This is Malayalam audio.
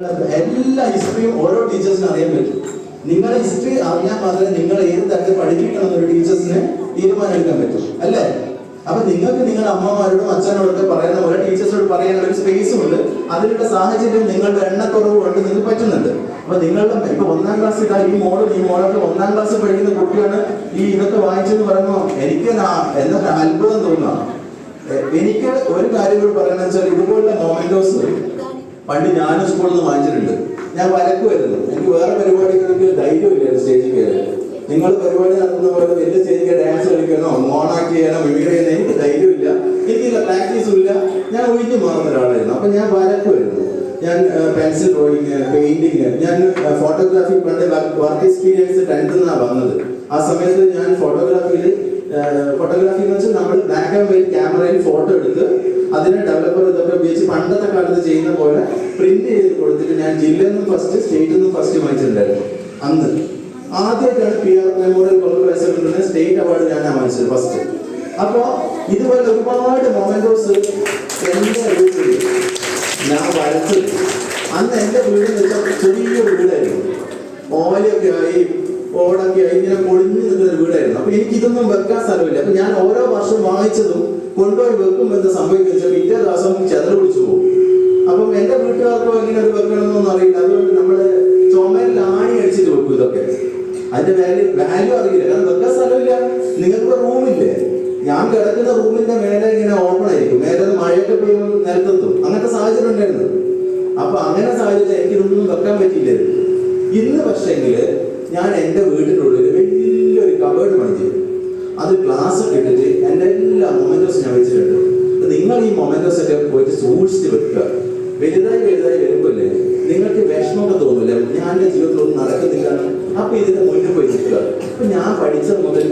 എല്ലാ ഹിസ്റ്ററിയും ഓരോ ടീച്ചേഴ്സിനും അറിയാൻ പറ്റും. നിങ്ങളുടെ ഹിസ്റ്ററി അറിയാൻ മാത്രമേ നിങ്ങൾ ഏത് തരത്തിൽ പഠിപ്പിക്കണം എന്നൊരു ടീച്ചേഴ്സിന് തീരുമാനമെടുക്കാൻ പറ്റും. അല്ലേ? അപ്പൊ നിങ്ങൾക്ക് നിങ്ങളുടെ അമ്മമാരോടും അച്ഛനോടൊക്കെ പറയുന്ന പോലെ ടീച്ചേഴ്സോട് പറയാനുള്ള ഒരു സ്പേസും ഉണ്ട്. അതിലുള്ള സാഹചര്യം നിങ്ങളുടെ എണ്ണക്കുറവ് കൊണ്ട് നിങ്ങൾക്ക് പറ്റുന്നുണ്ട്. അപ്പൊ നിങ്ങളുടെ ഇപ്പൊ ഒന്നാം ക്ലാസ് ഇതാ ഈ മോളും ഈ മോളൊക്കെ ഒന്നാം ക്ലാസ് പഠിക്കുന്ന കുട്ടിയാണ് ഈ ഇതൊക്കെ വായിച്ചെന്ന് പറയുമ്പോൾ എനിക്ക് എന്താ അത്ഭുതം തോന്നുക എനിക്ക് ഒരു കാര്യം കൂടി പറയണമെന്ന് വെച്ചാൽ ഇതുപോലുള്ള മൊമെന്റോസ് പണ്ട് ഞാനും സ്കൂളിൽ നിന്ന് വാങ്ങിച്ചിട്ടുണ്ട്. ഞാൻ വരക്കുമായിരുന്നു എനിക്ക് വേറെ പരിപാടികൾക്ക് ധൈര്യമില്ല സ്റ്റേജിൽ കയറി നിങ്ങൾ പരിപാടി നടത്തുന്ന പോലെ വലിയ സ്റ്റേജിൽ ഡാൻസ് കളിക്കണോ മോണാക്ക് ചെയ്യണോ വിവിധ എനിക്ക് ധൈര്യമില്ല. എനിക്കില്ല പ്രാക്ടീസും ഇല്ല. ഞാൻ ഒഴിഞ്ഞു മാറുന്ന ഒരാളായിരുന്നു. അപ്പൊ ഞാൻ വരക്കുമായിരുന്നു ഞാൻ പെൻസിൽ ഡ്രോയിങ് പെയിന്റിങ് ഞാൻ ഫോട്ടോഗ്രാഫി പണ്ട് വർക്ക് എക്സ്പീരിയൻസ് ടെൻത്തിൽ നിന്നാണ് വന്നത്. ആ സമയത്ത് ഞാൻ ഫോട്ടോഗ്രാഫിയിൽ ഫോട്ടോഗ്രാഫി എന്ന് വെച്ചാൽ നമ്മൾ ബ്ലാക്ക് ആൻഡ് വൈറ്റ് ക്യാമറയിൽ ഫോട്ടോ എടുത്ത് അതിനെ ഡെവലപ്പർ ഉപയോഗിച്ച് പണ്ടത്തെ കാലത്ത് ചെയ്യുന്ന പോലെ പ്രിന്റ് ചെയ്ത് കൊടുത്തിട്ട് ഞാൻ ജില്ലയിൽ നിന്നും ഫസ്റ്റ് സ്റ്റേറ്റിൽ നിന്നും ഫസ്റ്റ് വാങ്ങിച്ചിട്ടുണ്ടായിരുന്നു. അന്ന്. ആദ്യമായിട്ടാണ് P R memorial Congress state award ഞാൻ വാങ്ങിച്ചത് ഫസ്റ്റ് അപ്പോ ഇതുപോലെ ഒരുപാട് മൊമെന്റോസ് എന്റെ വീട്ടിൽ ഞാൻ വരച്ചു അന്ന് എന്റെ വീട് വെച്ചാൽ ചെറിയൊരു വീടായിരുന്നു. ഓലയൊക്കെ ആയി ഓടൊക്കെ ആയി ഇങ്ങനെ പൊളിഞ്ഞു നിൽക്കുന്ന ഒരു വീടായിരുന്നു. അപ്പൊ എനിക്ക് ഇതൊന്നും വെക്കാൻ സ്ഥലമില്ല. അപ്പൊ ഞാൻ ഓരോ വർഷം വാങ്ങിച്ചതും കൊണ്ടുപോയി വെക്കും എന്ന് സംഭവിക്കുന്ന പിറ്റേ ദിവസം ചെതൽ പിടിച്ചു പോകും. അപ്പം എന്റെ വീട്ടുകാർക്കോ എങ്ങനെ അത് വെക്കണമെന്നൊന്നും അറിയില്ല. അതുകൊണ്ട് നമ്മൾ ചുമരിൽ ആണി അടിച്ചിട്ട് വെക്കും ഇതൊക്കെ. അതിന്റെ വാല്യൂ വാല്യൂ അറിയില്ല. കാരണം വെക്കാൻ സ്ഥലമില്ല. നിങ്ങൾക്ക് റൂമില്ലേ ഞാൻ കിടക്കുന്ന റൂമിന്റെ മേലെ ഇങ്ങനെ ഓപ്പൺ ആയിരിക്കും. മേലെ മഴയൊക്കെ പെയ്യുമ്പോൾ നിലത്തെത്തും അങ്ങനത്തെ സാഹചര്യം ഉണ്ടായിരുന്നു. അപ്പൊ അങ്ങനെ സാഹചര്യം എനിക്കിതൊന്നും വെക്കാൻ പറ്റിയില്ലായിരുന്നു ഇന്ന് പക്ഷേങ്കിൽ ഞാൻ എന്റെ വീടിനുള്ളിൽ വലിയൊരു കബേർഡ് പണിഞ്ഞു അത് ഗ്ലാസ് എല്ലാ മൊമെന്റോസ് ഞാൻ നിങ്ങൾ ഈ മൊമെന്റോസ് ഒക്കെ പോയിട്ട് സൂക്ഷിച്ച് വെക്കുക. വലുതായി വലുതായി വരുമ്പോല്ലേ നിങ്ങൾക്ക് വിഷമമൊക്കെ തോന്നില്ല? ഞാൻ എന്റെ ജീവിതത്തിൽ ഒന്നും നടക്കുന്നില്ല അപ്പൊ ഇതിന്റെ മുന്നിൽ പോയി നിൽക്കുക. അപ്പൊ ഞാൻ പഠിച്ച മുതൽ